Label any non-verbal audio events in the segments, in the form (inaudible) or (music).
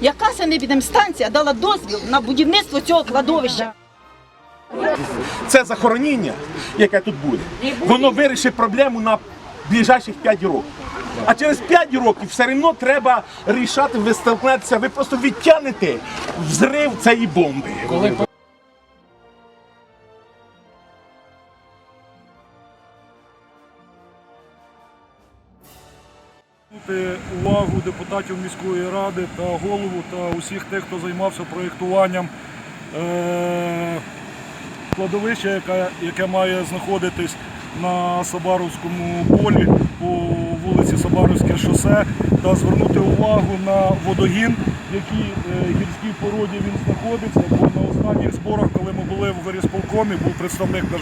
яка санепідемстанція дала дозвіл на будівництво цього кладовища. Це захоронення, яке тут буде, воно вирішить проблему на ближайших 5 років. А через 5 років все одно треба рішати, виставлятися, ви просто відтягнете взрив цієї бомби. Увагу депутатів міської ради та голову та усіх тих, хто займався проєктуванням е- кладовища, яке, має знаходитись на Сабаровському полі по вулиці Сабаровське шосе, та звернути увагу на водогін, в якій е, гірській породі він знаходиться. Бо на останніх зборах, коли ми були в горісполкомі, був представник наш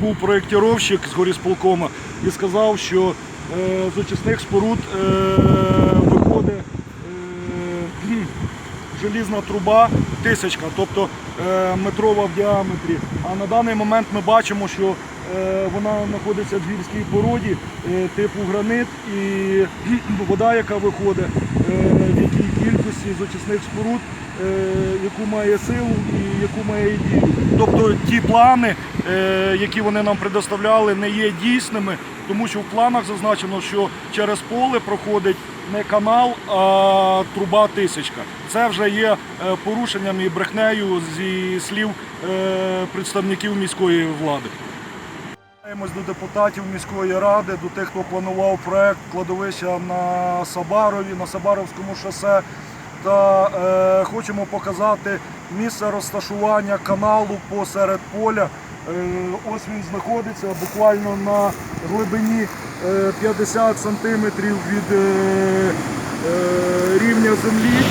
був проєктировщик з горісполкома і сказав, що з очисних споруд е, виходить е, желізна труба тисячка, тобто е, метрова в діаметрі. А на даний момент ми бачимо, що е, вона знаходиться в гірській породі е, типу гранит і вода, яка виходить, е, в якій кількості з очисних споруд, е, яку має силу і яку має дію. Тобто ті плани, е, які вони нам предоставляли, не є дійсними, тому що в планах зазначено, що через поле проходить не канал, а труба тисячка. Це вже є е, порушенням і брехнею зі слів е, представників міської влади. Звертаємось до депутатів міської ради, до тих, хто планував проект кладовища на Сабарові, на Сабаровському шосе. Та е, хочемо показати місце розташування каналу посеред поля. Е, ось він знаходиться буквально на глибині е, 50 сантиметрів від е, е, рівня землі.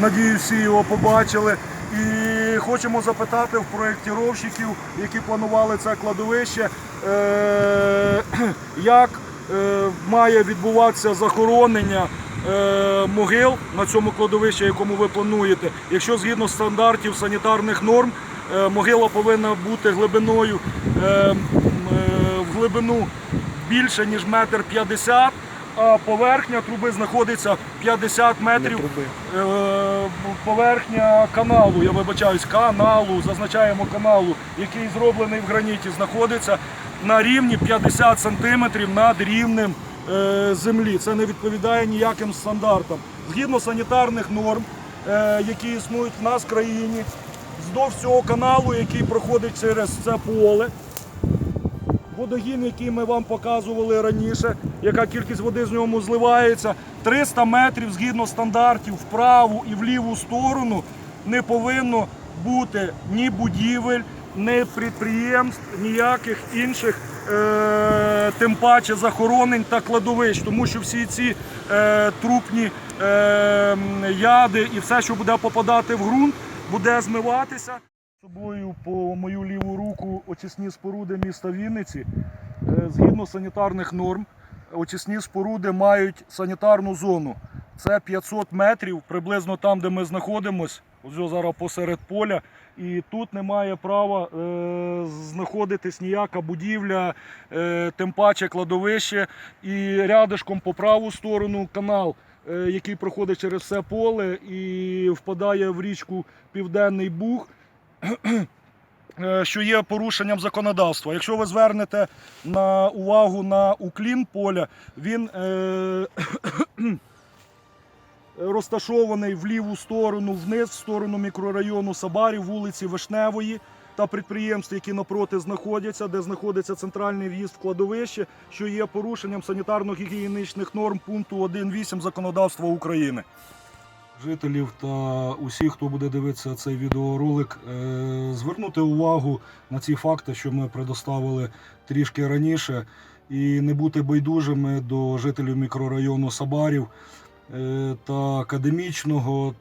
Надію, всі його побачили. І хочемо запитати в проєктировщиків, які планували це кладовище, е, (clears throat) як е, має відбуватися захоронення е, могил на цьому кладовищі, якому ви плануєте. Якщо згідно стандартів санітарних норм, могила повинна бути глибиною в глибину більше ніж метр п'ятдесят, а поверхня труби знаходиться 50 метрів. Е, Поверхня каналу, я вибачаюсь, каналу, зазначаємо каналу, який зроблений в граніті, знаходиться на рівні 50 сантиметрів над рівнем е, землі. Це не відповідає ніяким стандартам. Згідно санітарних норм, е, які існують в нас в країні, вздовж цього каналу, який проходить через це поле, водогін, який ми вам показували раніше, яка кількість води з ньому зливається, 300 метрів згідно стандартів в праву і в ліву сторону не повинно бути ні будівель, ні підприємств, ніяких інших, е, тим паче захоронень та кладовищ, тому що всі ці е, трупні е, яди і все, що буде попадати в ґрунт, буде змиватися. Собою по мою ліву руку очисні споруди міста Вінниці. Е, Згідно санітарних норм, очисні споруди мають санітарну зону. Це 500 метрів, приблизно там, де ми знаходимося, ось зараз посеред поля. І тут немає права е, знаходитись ніяка будівля, е, тим паче кладовище. І рядишком по праву сторону канал, е, який проходить через все поле і впадає в річку Південний Буг що є порушенням законодавства. Якщо ви звернете на увагу на уклін поля, він е, (coughs) розташований в ліву сторону, вниз, в сторону мікрорайону Сабарів, вулиці Вишневої та підприємств, які напроти знаходяться, де знаходиться центральний в'їзд в кладовище, що є порушенням санітарно-гігієнічних норм пункту 1.8 законодавства України. Жителів та усіх, хто буде дивитися цей відеоролик, е, звернути увагу на ці факти, що ми предоставили трішки раніше, і не бути байдужими до жителів мікрорайону Сабарів е, та академічного.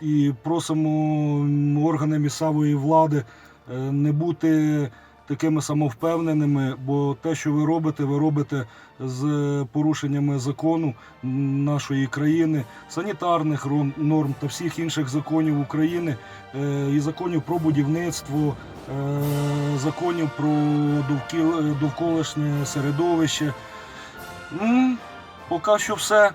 І просимо органи місцевої влади е, не бути такими самовпевненими, бо те, що ви робите, ви робите з порушеннями закону нашої країни, санітарних норм та всіх інших законів України е, і законів про будівництво, е, законів про довколишнє середовище. Поки що все.